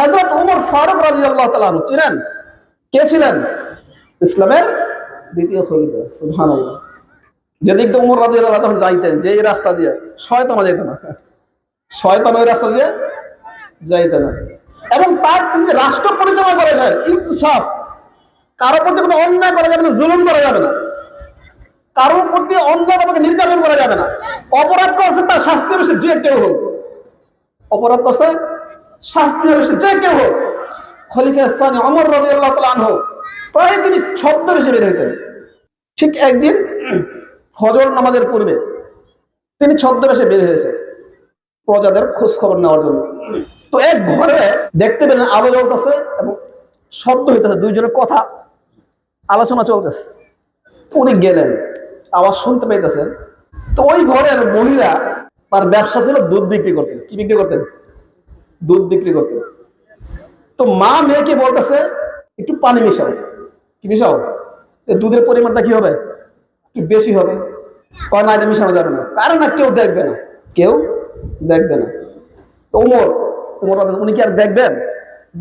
হজরত উমর ফারুক রাজি আল্লাহ তালু চিনেন? কে ছিলেন? ইসলামের দ্বিতীয় খলিফা সুহান যেদিক উমর রাজি আল্লাহ তখন যাইতেন, যে এই রাস্তা দিয়ে শয়তনা যেত না। শয়তন ওই রাস্তা দিয়ে যাইতে না। এবং তার তিনি রাষ্ট্র পরিচালনা করেছেন ইনসাফ, কারও প্রতি কোনো অন্যায় করা যাবে না, জুলুম করা যাবে না। কারোর প্রতি অন্যভাবে নির্যাতন করা যাবে না। অপরাধ করছে তার শাস্তি হবে যে কেউ হোক। অপরাধ করছে শাস্তি হবে সে যে কেউ হোক। খলিফা অমর রাজি আল্লাহ তালা আনহ, প্রায় তিনি ছদ্মবেশে বের হইতেন। ঠিক একদিন ফজর নামাজের পূর্বে তিনি ছদ্মবেশে বের হয়েছেন প্রজাদের খোঁজ খবর নেওয়ার জন্য। তো এক ঘরে দেখতে পেলেন আলো জ্বলতেছে এবং শব্দ হইতেছে, দুইজনের কথা আলোচনা চলতেছে। উনি গেলেন, আওয়াজ শুনতে পাইতেছেন। তো ওই ঘরের মহিলা তার ব্যবসা ছিল দুধ বিক্রি করতেন। কি বিক্রি করতেন? দুধ বিক্রি করতেন তো মা মেয়েকে বলতেছে, একটু পানি মিশাও। কি মিশাও? দুধের পরিমাণটা কি হবে? একটু বেশি হবে। কয় না, এটা মিশানো যাবে না। কারণ না, কেউ দেখবে না। কেউ দেখবে না? তো উমর উমর উনি কি আর দেখবেন?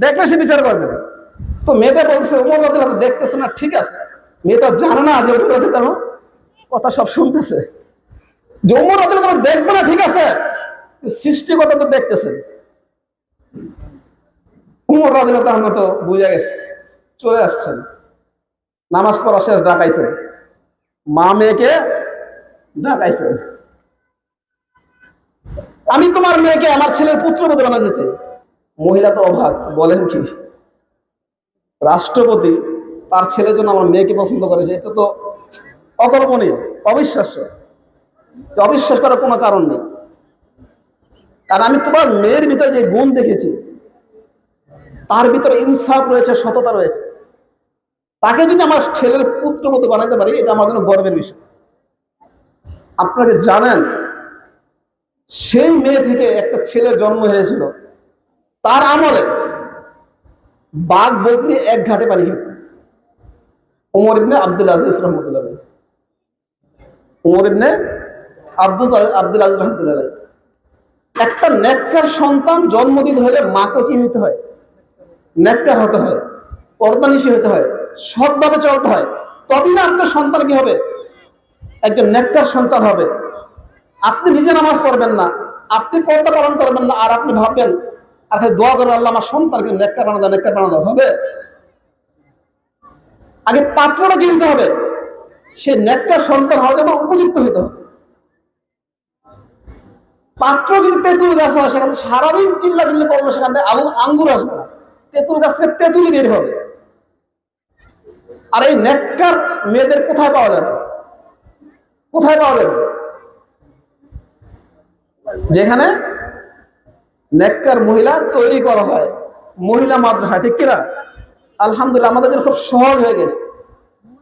দেখলে সে বিচার করবেন তো মেয়েটা বলছে রাদিয়াল্লাহু আনহু, দেখতেছে না, ঠিক আছে। মেয়ে তো জানে না যে রাদিয়াল্লাহু আনহু কথা সব শুনতেছে। যে রাদিয়াল্লাহু আনহু দেখবে না, ঠিক আছে। সৃষ্টিকতা তো দেখতেছেন। উমর আনহু তো বুঝে গেছে। চলে আসছেন। নামাজ পড়া শেষ, ডাকাইছেন। মা মেয়েকে ডাকাইছেন। আমি তোমার মেয়েকে আমার ছেলের পুত্রবধূ বানাতে চাই মহিলা তো অভাগ বলেন কি? রাষ্ট্রপতি তার ছেলের জন্য আমার মেয়েকে পছন্দ করেছে এটা তো অকল্পনীয়, অবিশ্বাস্য। অবিশ্বাস করার কোনো কারণ নেই। কারণ আমি তোমার মেয়ের ভিতরে যে গুণ দেখেছি তার ভিতরে ইনসাফ রয়েছে, সততা রয়েছে। তাকে যদি আমার ছেলের পুত্র মতো বানাতে পারি, এটা আমার জন্য গর্বের বিষয়। আপনাকে জানেন, সেই মেয়ে থেকে একটা ছেলে জন্ম হয়েছিল। তার আমলে বাঘ, বকরি এক ঘাটে পানি খেত। উমর ইবনে আব্দুল আজিজ রহমতুল্লাহ। উমর ইবনে আব্দুল আব্দুল আজিজ রহমতুল্লাহ। একটা নেককার সন্তান জন্ম দিতে হলে মাকে কি হইতে হয়? নেককার হতে হয়, পর্দানিশী হতে হয়, সৎভাবে চলতে হয়, তবেই না আপনার সন্তান কি হবে? একজন নেককার সন্তান হবে। আপনি নিজে নামাজ পড়বেন না, আপনি পর্দা পালন করবেন না, আর আপনি ভাববেন, আর খালি দোয়া করবেন আল্লাহ, আমার সন্তানকে নেককার বানানো দাও নেককার বানানো হবে। আগে পাত্রটা কি হতে হবে? সে নেককার সন্তান হওয়ার জন্য উপযুক্ত হতে হবে। পাত্র যদি তেঁতুল গাছ হয়, সেখানে সারাদিন চিল্লা চিল্লি করল সেখান থেকে আলু আঙ্গুর আসবে না। তেঁতুল গাছ থেকে তেঁতুলই বের হবে। আর এই নেককার মেয়েদের কোথায় পাওয়া যাবে? কোথায় পাওয়া যাবে? যেখানে নেককার মহিলা তৈরি করা হয়। মহিলা মাদ্রাসা, ঠিক কিনা? আলহামদুলিল্লাহ, আমাদের জন্য খুব সহজ হয়ে গেছে।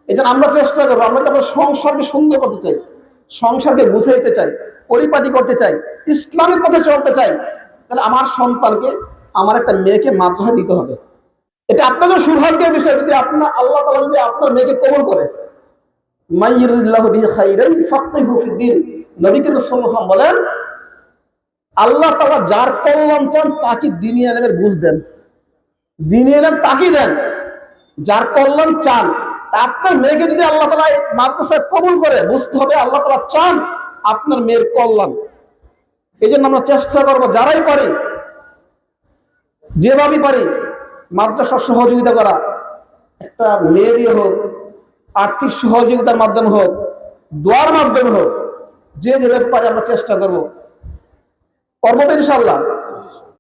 এই জন্য আমরা চেষ্টা করব, আমরা তো আমরা সংসারকে সুন্দর করতে চাই, সংসারকে গুছাইতে চাই, পরিপাটি করতে চাই, ইসলামের পথে চলতে চাই। তাহলে আমার সন্তানকে আমার একটা মেয়েকে মাদ্রাসা দিতে হবে। এটা জন্য সৌভাগ্যের বিষয়, যদি আপনার, আল্লাহ তালা যদি আপনার মেয়েকে কবল করে। বলেন, আল্লাহ তাআলা যার কল্যাণ চান, তাকে দিনী আলেমের বুঝ দেন। দিনী আলেম তাকে দেন। যার কল্যাণ চান আপনার মেয়েকে যদি আল্লাহ তালা মাদ্রাসায় কবুল করে, বুঝতে হবে আল্লাহ তালা চান আপনার মেয়ের কল্যাণ। এই জন্য আমরা চেষ্টা করব, যারাই পারি যেভাবে পারি মাদ্রাসার সহযোগিতা করা। একটা মেয়ে দিয়ে হোক, আর্থিক সহযোগিতার মাধ্যমে হোক, দোয়ার মাধ্যমে হোক, যে যেভাবে পারি আমরা চেষ্টা করব। করব তো ইনশাল্লাহ